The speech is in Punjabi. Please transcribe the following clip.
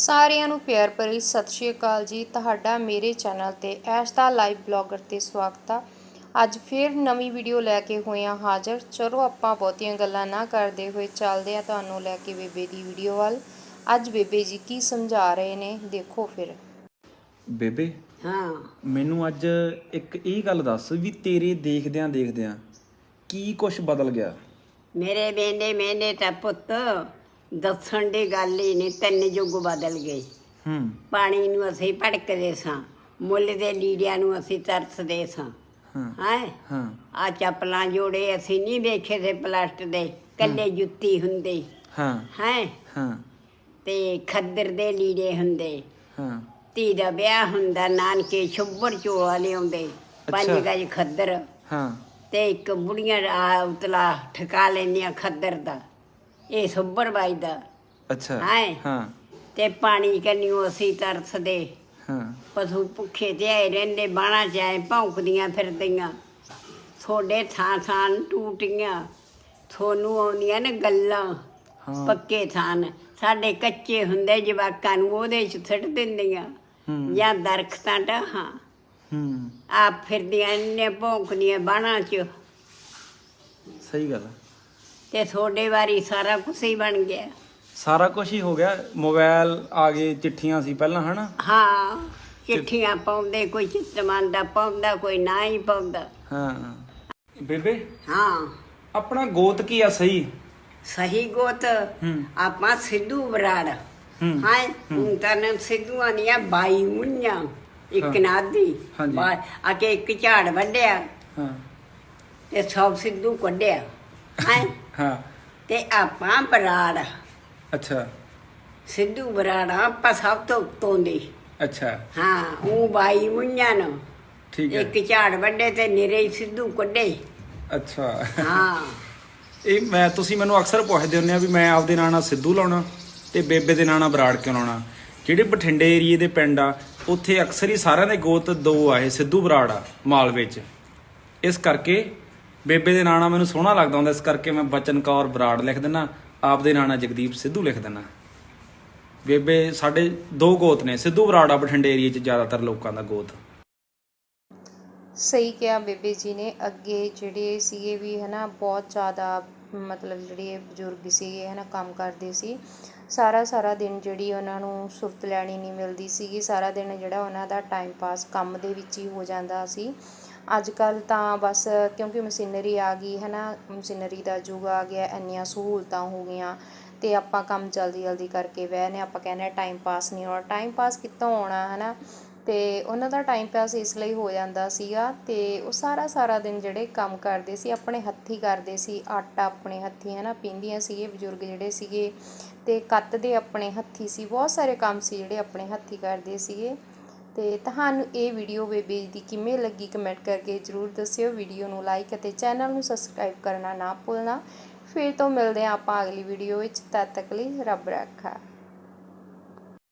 ਸਾਰਿਆਂ ਨੂੰ ਪਿਆਰ ਭਰੀ ਸਤਿ ਸ਼੍ਰੀ ਅਕਾਲ ਜੀ। ਤੁਹਾਡਾ ਮੇਰੇ ਚੈਨਲ ਤੇ ਐਸ਼ ਦਾ ਲਾਈਵ ਬਲੌਗਰ ਤੇ ਸਵਾਗਤ ਆ। ਅੱਜ ਫੇਰ ਨਵੀਂ ਵੀਡੀਓ ਲੈ ਕੇ ਹੋਏ ਆ ਹਾਜ਼ਰ। ਚਲੋ ਆਪਾਂ ਬਹੁਤੀਆਂ ਗੱਲਾਂ ਨਾ ਕਰਦੇ ਹੋਏ ਚੱਲਦੇ ਆ ਤੁਹਾਨੂੰ ਲੈ ਕੇ ਬੇਬੇ ਦੀ ਵੀਡੀਓ ਵੱਲ। ਅੱਜ ਬੇਬੇ ਜੀ ਕੀ ਸਮਝਾ ਰਹੇ ਨੇ ਦੇਖੋ ਫਿਰ। ਬੇਬੇ ਹਾਂ। ਮੈਨੂੰ ਅੱਜ ਇੱਕ ਇਹ ਗੱਲ ਦੱਸ ਵੀ ਤੇਰੇ ਦੇਖਦਿਆਂ ਦੇਖਦਿਆਂ ਕੀ ਕੁਝ ਬਦਲ ਗਿਆ? ਮੇਰੇ ਬੇਂਦੇ ਮੈਨੇ ਤਾਂ ਪੁੱਤ ਦੱਸਣ ਦੀ ਗੱਲ ਹੀ ਨਹੀਂ ਤਿੰਨ ਯੁੱਗ ਬਦਲ ਗਏ। ਹੂੰ। ਪਾਣੀ ਨੂੰ ਅਸੀਂ ਭੜਕਦੇ ਸਾਂ ਮੁੱਲ ਦੇ ਲੀੜਿਆਂ ਨੂੰ ਅਸੀਂ ਤਰਸਦੇ ਸਾਂ। ਹਾਂ। ਹੈ? ਆ ਚੱਪਲਾਂ ਜੋੜੇ ਅਸੀਂ ਨਹੀਂ ਵੇਖੇ ਤੇ ਪਲਾਸਟ ਦੇ ਕੱਲੇ ਜੁੱਤੀ ਹੁੰਦੇ। ਹਾਂ। ਹੈ? ਹਾਂ। ਤੇ ਖੱਦਰ ਦੇ ਲੀੜੇ ਹੁੰਦੇ। ਹਾਂ। ਧੀ ਦਾ ਵਿਆਹ ਹੁੰਦਾ ਨਾਨਕੇ ਛੁੱਬਰ ਚੋਲਾ ਲਿਆਉਂਦੇ। ਪੰਜ। ਗਜ ਖੱਦਰ। ਹਾਂ। ਤੇ ਇੱਕ ਬੁੜੀਆਂ ਉਤਲਾ ਠਕਾ ਲੈਂਦੀਆਂ ਖੱਦਰ ਦਾ। ਇਹ ਸੁੱਬਰ ਬਾਈ ਦਾ ਅੱਛਾ ਹੈਂ। ਹਾਂ। ਤੇ ਪਾਣੀ ਕੰਨਿਓ ਅਸੀਂ ਤਰਸਦੇ। ਹਾਂ। ਪਸ਼ੂ ਭੁੱਖੇ ਤੇ ਆਏ ਰਹਿੰਦੇ ਬਾਣਾ ਚਾਏ ਭੌਂਕਦੀਆਂ ਫਿਰਦੀਆਂ। ਥੋੜੇ ਥਾਂ ਥਾਂ ਟੂਟੀਆਂ ਤੁਹਾਨੂੰ ਆਉਂਦੀਆਂ ਨੇ ਗੱਲਾਂ। ਪੱਕੇ ਥਾਂ ਸਾਡੇ ਕੱਚੇ ਹੁੰਦੇ ਜਵਾਕਾਂ ਨੂੰ ਉਹਦੇ ਚ ਸਿੱਟ ਦਿੰਦੀਆਂ। ਜਾਂ ਦਰਖਤਾਂ ਢਾਹਾਂ। ਹੂੰ। ਆ ਫਿਰਦੀਆਂ ਨੇ ਭੌਂਕਦੀਆਂ ਬਾਣਾ ਚ। ਸਹੀ ਗੱਲ। ਤੇ ਤੁਹਾਡੇ ਵਾਰੀ ਸਾਰਾ ਕੁਝ ਹੀ ਬਣ ਗਿਆ। ਸਾਰਾ ਕੁਝ ਹੀ ਹੋ ਗਿਆ। ਮੋਬਾਈਲ ਆ ਗਏ ਚਿੱਠੀਆਂ ਸੀ ਪਹਿਲਾਂ ਹਨਾ? ਹਾਂ ਚਿੱਠੀਆਂ ਪਾਉਂਦੇ ਕੋਈ ਚਿੱਤਮਾਨ ਦਾ ਪਾਉਂਦਾ ਕੋਈ ਨਾ ਹੀ ਪਾਉਂਦਾ। ਹਾਂ। ਬੇਬੇ? ਹਾਂ। ਆਪਣਾ ਗੋਤ ਕੀ ਆ ਸਹੀ? ਸਹੀ ਗੋਤ ਆਪਾਂ ਸਿੱਧੂ ਬਰਾੜ। ਹੂੰ। ਹਾਂ? ਹੁਣ ਤਾਂ ਨਾ ਸਿੱਧੂਆਂ ਦੀਆਂ ਬਾਈ ਮੁੰਨਿਆਂ। ਇੱਕ ਨਾਦੀ। ਹਾਂਜੀ। ਆ ਕੇ ਇੱਕ ਝਾੜ ਵੱਢਿਆ। ਹਾਂ। ਤੇ ਸੌ ਸਿੱਧੂ ਕੱਢਿਆ। ਹਾਂ? ਹਾਂ। ਤੇ ਆਪਾਂ ਬਰਾੜ। ਅੱਛਾ। ਸਿੱਧੂ ਬਰਾੜ ਆਪਾਂ ਸਭ ਤੋਂ ਉੱਤੋਂ ਦੇ। ਅੱਛਾ। ਹਾਂ ਉਹ ਬਾਈ ਮੁੰਨਿਆਂ ਨੂੰ। ਠੀਕ ਹੈ। ਇੱਕ ਝਾੜ ਵੱਡੇ ਤੇ ਨਿਰੇ ਸਿੱਧੂ ਕੱਢੇ। ਅੱਛਾ। ਹਾਂ। ਇਹ ਮੈਂ ਤੁਸੀਂ ਮੈਨੂੰ ਅਕਸਰ ਪੁੱਛਦੇ ਹੁੰਦੇ ਆ ਵੀ ਮੈਂ ਆਪਦੇ ਨਾਂ ਨਾਲ ਸਿੱਧੂ ਲਾਉਣਾ ਤੇ ਬੇਬੇ ਦੇ ਨਾਂ ਨਾਲ ਬਰਾੜ ਕਿਉਂ ਲਾਉਣਾ? ਜਿਹੜੇ ਬਠਿੰਡੇ ਏਰੀਏ ਦੇ ਪਿੰਡ ਆ ਉੱਥੇ ਅਕਸਰ ਹੀ ਸਾਰਿਆਂ ਦੇ ਗੋਤ ਦੋ ਆ ਇਹ ਸਿੱਧੂ ਬਰਾੜ ਆ ਮਾਲਵੇ ਚ। ਇਸ ਕਰਕੇ ਬੇਬੇ ਦੇ ਨਾਂ ਨਾਲ ਮੈਨੂੰ ਸੋਹਣਾ ਲੱਗਦਾ ਹੁੰਦਾ, ਇਸ ਕਰਕੇ ਮੈਂ ਬਚਨ ਕੌਰ ਬਰਾੜ ਲਿਖ ਦਿੰਦਾ ਆਪਦੇ ਨਾਂ ਨਾਲ ਜਗਦੀਪ ਸਿੱਧੂ ਲਿਖ ਦਿੰਦਾ ਬੇਬੇ ਸਾਡੇ ਦੋ ਗੋਤ ਨੇ, ਸਿੱਧੂ ਬਰਾੜ ਆ ਬਠਿੰਡੇ ਏਰੀਏ ਚ ਜ਼ਿਆਦਾਤਰ ਲੋਕਾਂ ਦਾ ਗੋਤ। ਸਹੀ ਕਿਹਾ ਬੇਬੇ ਜੀ ਨੇ, ਅੱਗੇ ਜਿਹੜੇ ਸੀਗੇ ਵੀ ਹਨਾ, ਬਹੁਤ ਜ਼ਿਆਦਾ ਮਤਲਬ ਜਿਹੜੇ ਬਜ਼ੁਰਗ ਸੀਗੇ ਹਨਾ, ਕੰਮ ਕਰਦੇ ਸੀ, ਸਾਰਾ ਸਾਰਾ ਦਿਨ ਜਿਹੜੀ ਉਹਨਾਂ ਨੂੰ ਸੁਰਤ ਲੈਣੀ ਨਹੀਂ ਮਿਲਦੀ ਸੀਗੀ, ਸਾਰਾ ਦਿਨ ਜਿਹੜਾ ਉਹਨਾਂ ਦਾ ਟਾਈਮ ਪਾਸ ਕੰਮ ਦੇ ਵਿੱਚ ਹੀ ਹੋ ਜਾਂਦਾ ਸੀ। ਅੱਜ ਕੱਲ੍ਹ ਤਾਂ ਬਸ ਕਿਉਂਕਿ ਮਸ਼ੀਨਰੀ ਆ ਗਈ, ਹੈ ਨਾ, ਮਸ਼ੀਨਰੀ ਦਾ ਯੁੱਗ ਆ ਗਿਆ, ਇੰਨੀਆਂ ਸਹੂਲਤਾਂ ਹੋ ਗਈਆਂ ਅਤੇ ਆਪਾਂ ਕੰਮ ਜਲਦੀ ਜਲਦੀ ਕਰਕੇ ਬਹਿਨੇ ਆਪਾਂ ਕਹਿੰਦੇ ਟਾਈਮ ਪਾਸ ਨਹੀਂ ਹੋਣਾ। ਟਾਈਮ ਪਾਸ ਕਿੱਥੋਂ ਹੋਣਾ ਨਾ? ਅਤੇ ਉਹਨਾਂ ਦਾ ਟਾਈਮ ਪਾਸ ਇਸ ਲਈ ਹੋ ਜਾਂਦਾ ਸੀਗਾ ਅਤੇ ਉਹ ਸਾਰਾ ਸਾਰਾ ਦਿਨ ਜਿਹੜੇ ਕੰਮ ਕਰਦੇ ਸੀ, ਆਪਣੇ ਹੱਥੀਂ ਕਰਦੇ ਸੀ, ਆਟਾ ਆਪਣੇ ਹੱਥੀਂ, ਹੈ ਨਾ, ਪੀਂਦੀਆਂ ਸੀਗੇ, ਬਜ਼ੁਰਗ ਜਿਹੜੇ ਸੀਗੇ ਤੇ ਕੱਤਦੇ ਆਪਣੇ ਹੱਥੀਂ ਸੀ, ਬਹੁਤ ਸਾਰੇ ਕੰਮ ਸੀ ਜਿਹੜੇ ਆਪਣੇ ਹੱਥੀਂ ਕਰਦੇ ਸੀਗੇ। ਤੇ ਤੁਹਾਨੂੰ ਇਹ ਵੀਡੀਓ ਬੇਬੇ ਦੀ ਕਿਵੇਂ ਲੱਗੀ ਕਮੈਂਟ ਕਰਕੇ ਜਰੂਰ ਦੱਸਿਓ। ਵੀਡੀਓ ਨੂੰ ਲਾਈਕ ਅਤੇ ਚੈਨਲ ਨੂੰ ਸਬਸਕ੍ਰਾਈਬ ਕਰਨਾ ਨਾ ਭੁੱਲਣਾ। ਫਿਰ ਤੋਂ ਮਿਲਦੇ ਹਾਂ ਆਪਾਂ ਅਗਲੀ ਵੀਡੀਓ ਵਿੱਚ। ਤਦ ਤੱਕ ਲਈ ਰੱਬ ਰੱਖਾ।